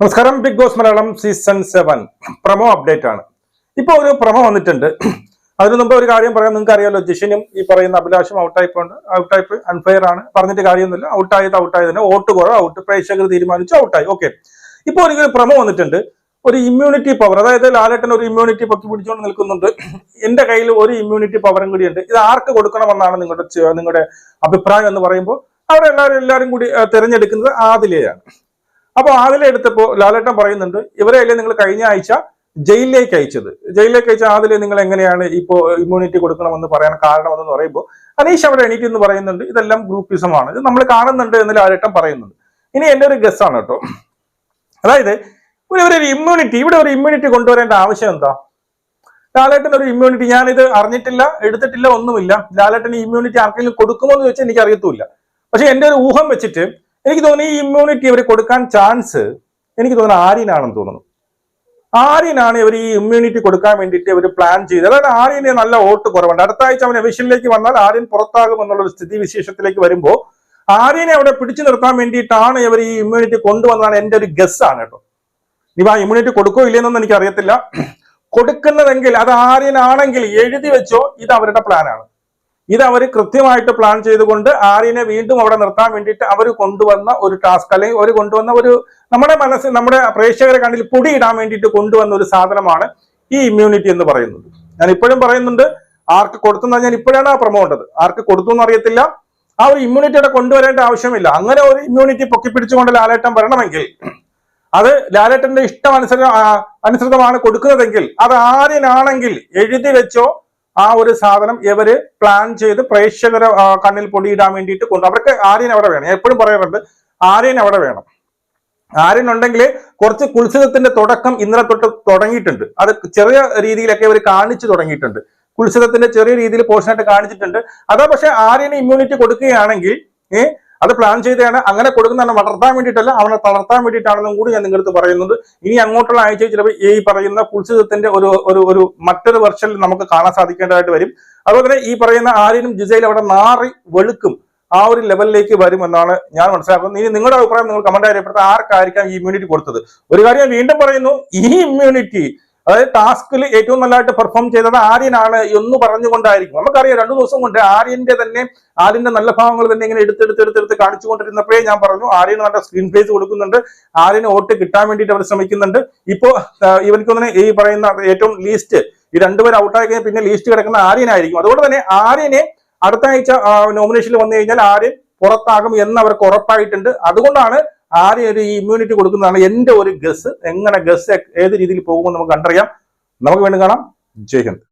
നമസ്കാരം Bigg Boss Malayalam season seven promo update ആണ്. ഇപ്പൊ ഒരു പ്രമോ വന്നിട്ടുണ്ട്. അതിനു മുമ്പ് ഒരു കാര്യം പറയാം നിങ്ങൾക്ക് അറിയാലോ ജിഷിനും ഈ പറയുന്ന അഭിലാഷും ഔട്ടായിപ്പ് ഉണ്ട് ഔട്ടായിപ്പ് അൺഫെയർ ആണ്. പറഞ്ഞിട്ട് കാര്യമൊന്നുമില്ല. ഔട്ടായത് ഔട്ടായത് തന്നെ വോട്ട് കുറവ് ഔട്ട് പ്രേക്ഷകർ തീരുമാനിച്ചു ഔട്ടായി ഓക്കെ ഇപ്പോൾ ഒരു പ്രമോ വന്നിട്ടുണ്ട്. ഒരു ഇമ്മ്യൂണിറ്റി പവർ അതായത് ലാലേട്ടൻ ഒരു ഇമ്മ്യൂണിറ്റി പൊക്കി പിടിച്ചുകൊണ്ട് നിൽക്കുന്നുണ്ട്. എന്റെ കയ്യിൽ ഒരു ഇമ്മ്യൂണിറ്റി പവറും കൂടിയുണ്ട്. ഇത് ആർക്ക് കൊടുക്കണമെന്നാണ് നിങ്ങളുടെ നിങ്ങളുടെ അഭിപ്രായം എന്ന് പറയുമ്പോൾ അവരെല്ലാവരും എല്ലാവരും കൂടി തിരഞ്ഞെടുക്കുന്നത് ആദിലയാണ്. അപ്പോൾ ആദിലെ എടുത്തപ്പോ ലാലേട്ടൻ പറയുന്നുണ്ട് ഇവരെ അല്ലേ നിങ്ങൾ കഴിഞ്ഞ ആഴ്ച ജയിലിലേക്ക് അയച്ചത്? ജയിലിലേക്ക് അയച്ച ആദിലെ നിങ്ങൾ എങ്ങനെയാണ് ഇപ്പോ ഇമ്മ്യൂണിറ്റി കൊടുക്കണമെന്ന് പറയാൻ കാരണമെന്ന് പറയുമ്പോൾ അനീഷ് അവിടെ എണീറ്റ് പറയുന്നുണ്ട് ഇതെല്ലാം ഗ്രൂപ്പിസമാണ് ഇത് നമ്മൾ കാണുന്നുണ്ട് എന്ന് ലാലേട്ടൻ പറയുന്നുണ്ട്. ഇനി എന്റെ ഒരു ഗസ്സാണ് കേട്ടോ. അതായത് ഇവിടെ ഒരു ഇമ്മ്യൂണിറ്റി ഇവിടെ ഒരു ഇമ്മ്യൂണിറ്റി കൊണ്ടുവരേണ്ട ആവശ്യം എന്താ? ലാലേട്ടൻ ഒരു ഇമ്മ്യൂണിറ്റി ഞാനിത് അറിഞ്ഞിട്ടില്ല എടുത്തിട്ടില്ല ഒന്നുമില്ല. ലാലേട്ടൻ ഇമ്മ്യൂണിറ്റി ആർക്കെങ്കിലും കൊടുക്കുമോ എന്ന് ചോദിച്ചാൽ എനിക്ക് അറിയത്തുമില്ല പക്ഷെ എന്റെ ഒരു ഊഹം വെച്ചിട്ട് എനിക്ക് തോന്നുന്നു ഈ ഇമ്മ്യൂണിറ്റി ഇവർ കൊടുക്കാൻ ചാൻസ് എനിക്ക് തോന്നുന്നു ആര്യനാണെന്ന് തോന്നുന്നു. ആര്യനാണ് ഇവർ ഈ ഇമ്മ്യൂണിറ്റി കൊടുക്കാൻ വേണ്ടിയിട്ട് ഇവർ പ്ലാൻ ചെയ്തത്. അതായത് ആര്യന് നല്ല വോട്ട് കുറവുണ്ട്. അടുത്ത ആഴ്ച അവൻ എവിഷനിലേക്ക് വന്നാൽ ആര്യൻ പുറത്താകും എന്നുള്ള ഒരു സ്ഥിതി വിശേഷത്തിലേക്ക് വരുമ്പോൾ ആര്യനെ അവിടെ പിടിച്ചു നിർത്താൻ വേണ്ടിയിട്ടാണ് ഇവർ ഈ ഇമ്മ്യൂണിറ്റി കൊണ്ടുവന്നതാണ് എന്റെ ഒരു ഗസ് ആണ് കേട്ടോ. ഇനി ആ ഇമ്മ്യൂണിറ്റി കൊടുക്കോ ഇല്ലെന്നൊന്നും എനിക്ക് അറിയത്തില്ല കൊടുക്കുന്നതെങ്കിൽ അത് ആര്യനാണെങ്കിൽ എഴുതി വെച്ചോ ഇത് അവരുടെ പ്ലാനാണ് ഇത് അവർ കൃത്യമായിട്ട് പ്ലാൻ ചെയ്തുകൊണ്ട് ആര്യനെ വീണ്ടും അവിടെ നിർത്താൻ വേണ്ടിയിട്ട് അവർ കൊണ്ടുവന്ന ഒരു ടാസ്ക് അല്ലെങ്കിൽ അവർ കൊണ്ടുവന്ന ഒരു നമ്മുടെ മനസ്സിൽ നമ്മുടെ പ്രേക്ഷകരെ കണ്ണിൽ പൊടിയിടാൻ വേണ്ടിയിട്ട് കൊണ്ടുവന്ന ഒരു സാധനമാണ് ഈ ഇമ്മ്യൂണിറ്റി എന്ന് പറയുന്നത്. ഞാൻ ഇപ്പോഴും പറയുന്നുണ്ട് ആർക്ക് കൊടുത്തു ഞാൻ ഇപ്പോഴാണ് ആ പ്രമോ ഉണ്ടത് ആർക്ക് കൊടുത്തു എന്ന് അറിയത്തില്ല. ആ ഒരു ഇമ്മ്യൂണിറ്റി അവിടെ കൊണ്ടുവരേണ്ട ആവശ്യമില്ല. അങ്ങനെ ഒരു ഇമ്മ്യൂണിറ്റി പൊക്കിപ്പിടിച്ചുകൊണ്ട് ലാലേട്ടൻ വരണമെങ്കിൽ അത് ലാലേട്ടന്റെ ഇഷ്ടം അനുസര അനുസൃതമാണ് കൊടുക്കുന്നതെങ്കിൽ അത് ആര്യനാണെങ്കിൽ എഴുതി വെച്ചോ ആ ഒരു സാധനം ഇവർ പ്ലാൻ ചെയ്ത് പ്രേക്ഷകരെ കണ്ണിൽ പൊടിയിടാൻ വേണ്ടിയിട്ട് കൊണ്ട് അവർക്ക് ആര്യൻ അവിടെ വേണം. എപ്പോഴും പറയാറുണ്ട് ആര്യൻ അവിടെ വേണം. ആര്യൻ ഉണ്ടെങ്കിൽ കുറച്ച് കുൽസിതത്തിന്റെ തുടക്കം ഇന്നലെ തൊട്ട് തുടങ്ങിയിട്ടുണ്ട്. അത് ചെറിയ രീതിയിലൊക്കെ ഇവർ കാണിച്ചു തുടങ്ങിയിട്ടുണ്ട്. കുൽസിതത്തിന്റെ ചെറിയ രീതിയിൽ പോർഷനായിട്ട് കാണിച്ചിട്ടുണ്ട്. അതാ പക്ഷെ ആര്യന് ഇമ്മ്യൂണിറ്റി കൊടുക്കുകയാണെങ്കിൽ ഏഹ് അത് പ്ലാൻ ചെയ്താണ് അങ്ങനെ കൊടുക്കുന്നതാണ് വളർത്താൻ വേണ്ടിയിട്ടല്ല അവനെ തളർത്താൻ വേണ്ടിയിട്ടാണെന്നും കൂടി ഞാൻ നിങ്ങളുടെ അടുത്ത് പറയുന്നത് ഇനി അങ്ങോട്ടുള്ള ആഴ്ച ചിലപ്പോൾ ഈ പറയുന്ന കുൽസിതത്തിന്റെ ഒരു ഒരു ഒരു മറ്റൊരു വെർഷനിൽ നമുക്ക് കാണാൻ സാധിക്കേണ്ടതായിട്ട് വരും. അതുപോലെ ഈ പറയുന്ന ആരിനും ജിസയിൽ അവിടെ നാറി വെളുക്കും. ആ ഒരു ലെവലിലേക്ക് വരുമെന്നാണ് ഞാൻ മനസ്സിലാക്കുന്നത്. ഇനി നിങ്ങളുടെ അഭിപ്രായം നിങ്ങൾ കമന്റ് അറിയപ്പെടുത്ത ആർക്കായിരിക്കാം ഈ ഇമ്മ്യൂണിറ്റി കൊടുത്തത്? ഒരു കാര്യം വീണ്ടും പറയുന്നു ഈ ഇമ്മ്യൂണിറ്റി അതായത് ടാസ്കിൽ ഏറ്റവും നല്ലതായിട്ട് പെർഫോം ചെയ്തത് ആര്യനാണ് എന്ന് പറഞ്ഞുകൊണ്ടായിരിക്കും. നമുക്കറിയാം രണ്ടു ദിവസം കൊണ്ട് ആര്യന്റെ തന്നെ ആര്യന്റെ നല്ല ഭാവങ്ങൾ തന്നെ ഇങ്ങനെ എടുത്തെടുത്ത് എടുത്തെടുത്ത് കാണിച്ചുകൊണ്ടിരുന്നപ്പോഴേ ഞാൻ പറഞ്ഞു ആര്യന് നല്ല സ്ക്രീൻ പ്ലേസ് കൊടുക്കുന്നുണ്ട്. ആര്യന് വോട്ട് കിട്ടാൻ വേണ്ടിയിട്ട് അവർ ശ്രമിക്കുന്നുണ്ട്. ഇപ്പോ തന്നെ ഈ പറയുന്ന ഏറ്റവും ലീസ്റ്റ് ഈ രണ്ടുപേർ ഔട്ടായി കഴിഞ്ഞാൽ പിന്നെ ലീസ്റ്റ് കിടക്കുന്ന ആര്യനായിരിക്കും. അതുകൊണ്ട് തന്നെ ആര്യനെ അടുത്ത ആഴ്ച നോമിനേഷനിൽ വന്നു കഴിഞ്ഞാൽ ആര്യൻ പുറത്താകും എന്ന് അവർക്ക് ഉറപ്പായിട്ടുണ്ട്. അതുകൊണ്ടാണ് ആര്യൻ ഒരു ഇമ്മ്യൂണിറ്റി കൊടുക്കുന്നതാണ് എന്റെ ഒരു ഗസ് എങ്ങനെ ഗസ് ഏത് രീതിയിൽ പോകുമെന്ന് നമുക്ക് കണ്ടറിയാം. നമുക്ക് വേണ്ടി കാണാം. ജയ് ഹിന്ദ്.